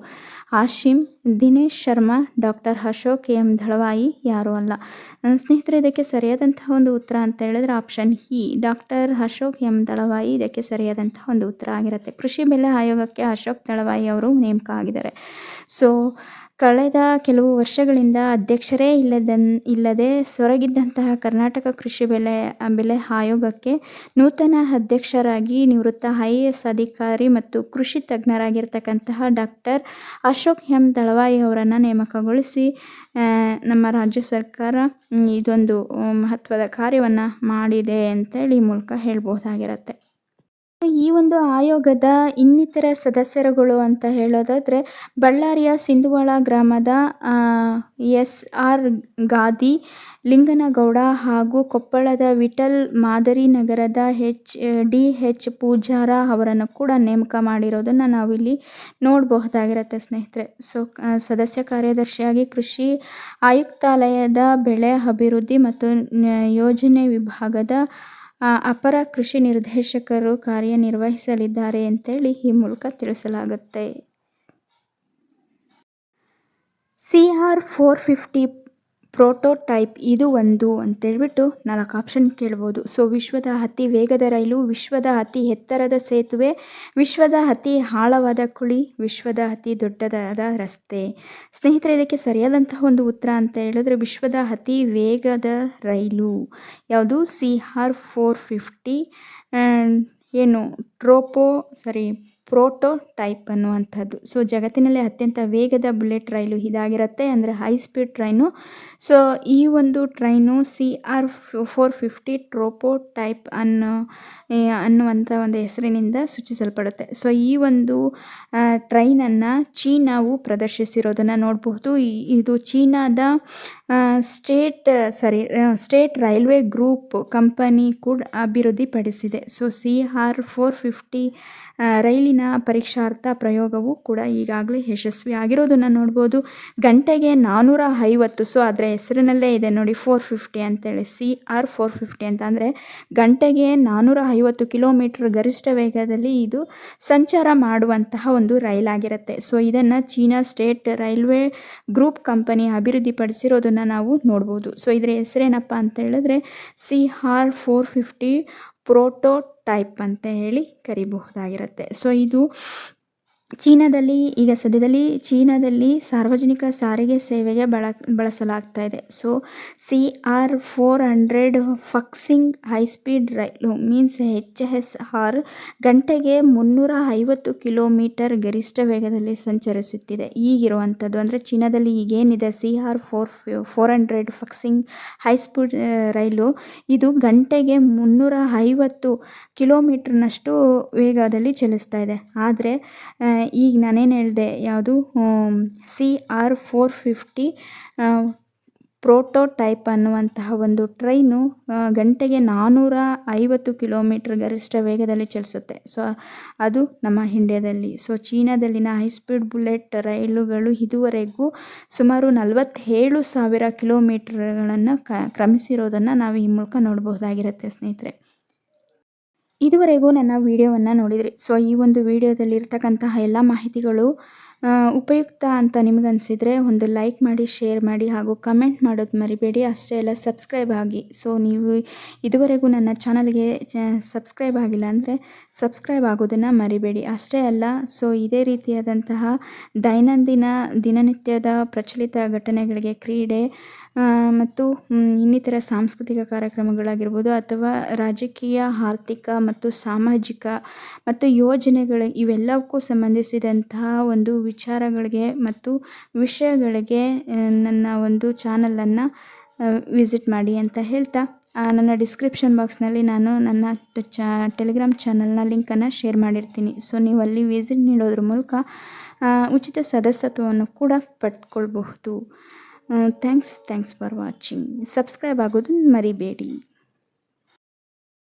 ಆಶಿಮ್ ದಿನೇಶ್ ಶರ್ಮಾ, ಡಾಕ್ಟರ್ ಅಶೋಕ್ ಎಂ ದಳವಾಯಿ ಯಾರೂ ಅಲ್ಲ? ಸ್ನೇಹಿತರೆ, ಇದಕ್ಕೆ ಸರಿಯಾದಂತಹ ಒಂದು ಉತ್ತರ ಅಂತ ಹೇಳಿದ್ರೆ option E. Doctor Ashok M Dalwai ಇದಕ್ಕೆ ಸರಿಯಾದಂತಹ ಒಂದು ಉತ್ತರ ಆಗಿರುತ್ತೆ. ಕೃಷಿ ಬೆಲೆ ಆಯೋಗಕ್ಕೆ ಅಶೋಕ್ ದಳವಾಯಿ ಅವರು ನೇಮಕ ಆಗಿದ್ದಾರೆ. ಸೊ ಕಳೆದ ಕೆಲವು ವರ್ಷಗಳಿಂದ ಅಧ್ಯಕ್ಷರೇ ಇಲ್ಲದನ್, ಇಲ್ಲದೆ ಸೊರಗಿದ್ದಂತಹ ಕರ್ನಾಟಕ ಕೃಷಿ ಬೆಲೆ ಬೆಲೆ ಆಯೋಗಕ್ಕೆ ನೂತನ ಅಧ್ಯಕ್ಷರಾಗಿ ನಿವೃತ್ತ ಐ ಎ ಎಸ್ ಅಧಿಕಾರಿ ಮತ್ತು ಕೃಷಿ ತಜ್ಞರಾಗಿರ್ತಕ್ಕಂತಹ ಡಾಕ್ಟರ್ ಅಶೋಕ್ ಎಂ ದಳವಾಯಿ ಅವರನ್ನು ನೇಮಕಗೊಳಿಸಿ ನಮ್ಮ ರಾಜ್ಯ ಸರ್ಕಾರ ಇದೊಂದು, ಮಹತ್ವದ ಕಾರ್ಯವನ್ನು ಮಾಡಿದೆ ಅಂತೇಳಿ ಈ ಮೂಲಕ ಹೇಳ್ಬೋದಾಗಿರುತ್ತೆ. ಈ ಒಂದು ಆಯೋಗದ ಇನ್ನಿತರ ಸದಸ್ಯರುಗಳು ಅಂತ ಹೇಳೋದಾದರೆ ಬಳ್ಳಾರಿಯ ಸಿಂಧುವಾಳ ಗ್ರಾಮದ ಎಸ್ ಆರ್ ಗಾದಿ, ಲಿಂಗನಗೌಡ ಹಾಗೂ ಕೊಪ್ಪಳದ ವಿಠಲ್ ಮಾದರಿ ನಗರದ ಹೆಚ್, ಡಿ ಹೆಚ್ ಪೂಜಾರ ಅವರನ್ನು ಕೂಡ ನೇಮಕ ಮಾಡಿರೋದನ್ನು ನಾವಿಲ್ಲಿ ನೋಡಬಹುದಾಗಿರುತ್ತೆ ಸ್ನೇಹಿತರೆ. ಸೊ ಸದಸ್ಯ ಕಾರ್ಯದರ್ಶಿಯಾಗಿ ಕೃಷಿ ಆಯುಕ್ತಾಲಯದ ಬೆಳೆ ಅಭಿವೃದ್ಧಿ ಮತ್ತು ಯೋಜನೆ ವಿಭಾಗದ ಅಪರ ಕೃಷಿ ನಿರ್ದೇಶಕರು ಕಾರ್ಯನಿರ್ವಹಿಸಲಿದ್ದಾರೆ ಅಂತೇಳಿ ಈ ಮೂಲಕ ತಿಳಿಸಲಾಗುತ್ತೆ. C R four fifty prototype ಇದು ಒಂದು ಅಂತೇಳ್ಬಿಟ್ಟು ನಾಲ್ಕು ಆಪ್ಷನ್ ಕೇಳ್ಬೋದು. ಸೊ, ವಿಶ್ವದ ಅತಿ ವೇಗದ ರೈಲು, ವಿಶ್ವದ ಅತಿ ಎತ್ತರದ ಸೇತುವೆ, ವಿಶ್ವದ ಅತಿ ಆಳವಾದ ಕುಳಿ, ವಿಶ್ವದ ಅತಿ ದೊಡ್ಡದಾದ ರಸ್ತೆ. ಸ್ನೇಹಿತರೆ, ಇದಕ್ಕೆ ಸರಿಯಾದಂತಹ ಒಂದು ಉತ್ತರ ಅಂತ ಹೇಳಿದ್ರೆ ವಿಶ್ವದ ಅತಿ ವೇಗದ ರೈಲು. ಯಾವುದು? ಸಿ ಆರ್ ಫೋರ್ ಫಿಫ್ಟಿ ಏನು, ಟ್ರೋಪೋ, ಸಾರಿ ಪ್ರೋಟೋ ಟೈಪ್ ಅನ್ನುವಂಥದ್ದು. ಸೊ ಜಗತ್ತಿನಲ್ಲೇ ಅತ್ಯಂತ ವೇಗದ ಬುಲೆಟ್ ರೈಲು ಇದಾಗಿರುತ್ತೆ, ಅಂದರೆ ಹೈ ಸ್ಪೀಡ್ ಟ್ರೈನು ಸೊ ಈ ಒಂದು train C R four fifty prototype ಅನ್ನೋ ಅನ್ನುವಂಥ ಒಂದು ಹೆಸರಿನಿಂದ ಸೂಚಿಸಲ್ಪಡುತ್ತೆ. ಸೊ ಈ ಒಂದು ಟ್ರೈನನ್ನು ಚೀನಾವು ಪ್ರದರ್ಶಿಸಿರೋದನ್ನು ನೋಡಬಹುದು. ಇದು ಚೀನಾದ state sorry state railway group company ಕೂಡ ಅಭಿವೃದ್ಧಿಪಡಿಸಿದೆ. So C R four fifty ರೈಲಿನ ಪರೀಕ್ಷಾರ್ಥ ಪ್ರಯೋಗವು ಕೂಡ ಈಗಾಗಲೇ ಯಶಸ್ವಿ ಆಗಿರೋದನ್ನು ನೋಡ್ಬೋದು. ಗಂಟೆಗೆ ನಾನ್ನೂರ ಐವತ್ತು ಸೊ ಅದರ ಹೆಸರಿನಲ್ಲೇ ಇದೆ ನೋಡಿ ಫೋರ್ ಫಿಫ್ಟಿ ಅಂತೇಳಿ ಸಿ ಆರ್ ಫೋರ್ ಫಿಫ್ಟಿ ಅಂತ. ಅಂದರೆ ಗಂಟೆಗೆ ನಾನ್ನೂರ ಐವತ್ತು ಕಿಲೋಮೀಟರ್ ಗರಿಷ್ಠ ವೇಗದಲ್ಲಿ ಇದು ಸಂಚಾರ ಮಾಡುವಂತಹ ಒಂದು ರೈಲಾಗಿರುತ್ತೆ ಸೊ ಇದನ್ನು China state railway group company ಅಭಿವೃದ್ಧಿಪಡಿಸಿರೋದನ್ನು ನಾವು ನೋಡ್ಬೋದು. ಸೊ ಇದರ ಹೆಸರೇನಪ್ಪ ಅಂತ ಹೇಳಿದ್ರೆ C R four fifty prototype ಅಂತ ಹೇಳಿ ಕರಿಬಹುದಾಗಿರುತ್ತೆ. ಸೊ ಇದು ಚೀನಾದಲ್ಲಿ, ಈಗ ಸದ್ಯದಲ್ಲಿ ಚೀನಾದಲ್ಲಿ ಸಾರ್ವಜನಿಕ ಸಾರಿಗೆ ಸೇವೆಗೆ ಬಳ ಬಳಸಲಾಗ್ತಾ ಇದೆ. So C R four hundred Fuxing high speed ರೈಲು ಮೀನ್ಸ್ ಎಚ್ ಎಸ್ ಆರ್ ಗಂಟೆಗೆ ಮುನ್ನೂರ ಐವತ್ತು ಕಿಲೋಮೀಟರ್ ಗರಿಷ್ಠ ವೇಗದಲ್ಲಿ ಸಂಚರಿಸುತ್ತಿದೆ. ಈಗಿರುವಂಥದ್ದು ಅಂದರೆ ಚೀನಾದಲ್ಲಿ ಈಗೇನಿದೆ C R four four hundred Fuxing high speed ರೈಲು ಇದು ಗಂಟೆಗೆ ಮುನ್ನೂರ ಐವತ್ತು ಕಿಲೋಮೀಟ್ರ್ನಷ್ಟು ವೇಗದಲ್ಲಿ ಚಲಿಸ್ತಾ ಇದೆ. ಆದರೆ ಈಗ ನಾನೇನು ಹೇಳಿದೆ, ಯಾವುದು C R four fifty prototype ಅನ್ನುವಂತಹ ಒಂದು ಟ್ರೈನು ಗಂಟೆಗೆ ನಾನ್ನೂರ ಐವತ್ತು ಕಿಲೋಮೀಟ್ರ್ ಗರಿಷ್ಠ ವೇಗದಲ್ಲಿ ಚಲಿಸುತ್ತೆ. ಸೊ ಅದು ನಮ್ಮ ಇಂಡಿಯಾದಲ್ಲಿ ಸೊ ಚೀನಾದಲ್ಲಿನ ಹೈ ಸ್ಪೀಡ್ ಬುಲೆಟ್ ರೈಲುಗಳು ಇದುವರೆಗೂ ಸುಮಾರು ನಲವತ್ತೇಳು ಸಾವಿರ ಕಿಲೋಮೀಟ್ರ್ಗಳನ್ನು ಕ್ರಮಿಸಿರೋದನ್ನು ನಾವು ಈ ಮೂಲಕ ನೋಡಬಹುದಾಗಿರುತ್ತೆ ಸ್ನೇಹಿತರೆ. ಇದುವರೆಗೂ ನನ್ನ ವಿಡಿಯೋವನ್ನು ನೋಡಿದ್ರಿ. ಸೊ ಈ ಒಂದು ವಿಡಿಯೋದಲ್ಲಿ ಇರ್ತಕ್ಕಂತಹ ಎಲ್ಲ ಮಾಹಿತಿಗಳು ಉಪಯುಕ್ತ ಅಂತ ನಿಮಗನ್ಸಿದ್ರೆ ಒಂದು ಲೈಕ್ ಮಾಡಿ, ಶೇರ್ ಮಾಡಿ ಹಾಗೂ ಕಮೆಂಟ್ ಮಾಡೋದು ಮರಿಬೇಡಿ. ಅಷ್ಟೇ ಅಲ್ಲ, ಸಬ್ಸ್ಕ್ರೈಬ್ ಆಗಿ. ಸೊ ನೀವು ಇದುವರೆಗೂ ನನ್ನ ಚಾನಲ್ಗೆ ಸಬ್ಸ್ಕ್ರೈಬ್ ಆಗಿಲ್ಲ ಅಂದರೆ ಸಬ್ಸ್ಕ್ರೈಬ್ ಆಗೋದನ್ನು ಮರಿಬೇಡಿ. ಅಷ್ಟೇ ಅಲ್ಲ ಸೊ ಇದೇ ರೀತಿಯಾದಂತಹ ದೈನಂದಿನ ದಿನನಿತ್ಯದ ಪ್ರಚಲಿತ ಘಟನೆಗಳಿಗೆ ಕ್ರೀಡೆ ಮತ್ತು ಇನ್ನಿತರ ಸಾಂಸ್ಕೃತಿಕ ಕಾರ್ಯಕ್ರಮಗಳಾಗಿರ್ಬೋದು ಅಥವಾ ರಾಜಕೀಯ, ಆರ್ಥಿಕ ಮತ್ತು ಸಾಮಾಜಿಕ ಮತ್ತು ಯೋಜನೆಗಳು ಇವೆಲ್ಲವಕ್ಕೂ ಸಂಬಂಧಿಸಿದಂತಹ ಒಂದು ವಿಚಾರಗಳಿಗೆ ಮತ್ತು ವಿಷಯಗಳಿಗೆ ನನ್ನ ಒಂದು ಚಾನಲನ್ನು ವಿಸಿಟ್ ಮಾಡಿ ಅಂತ ಹೇಳ್ತಾ ನನ್ನ ಡಿಸ್ಕ್ರಿಪ್ಷನ್ ಬಾಕ್ಸ್ನಲ್ಲಿ ನಾನು ನನ್ನ ಚ, ಟೆಲಿಗ್ರಾಮ್ ಚಾನಲ್ನ ಲಿಂಕನ್ನು ಶೇರ್ ಮಾಡಿರ್ತೀನಿ. ಸೊ, ನೀವು ಅಲ್ಲಿ ವಿಸಿಟ್ ನೀಡೋದ್ರ ಮೂಲಕ ಉಚಿತ ಸದಸ್ಯತ್ವವನ್ನು ಕೂಡ ಪಡ್ಕೊಳ್ಬಹುದು. Thanks thanks for watching subscribe ಆಗೋದನ್ನು ಮರಿಬೇಡಿ.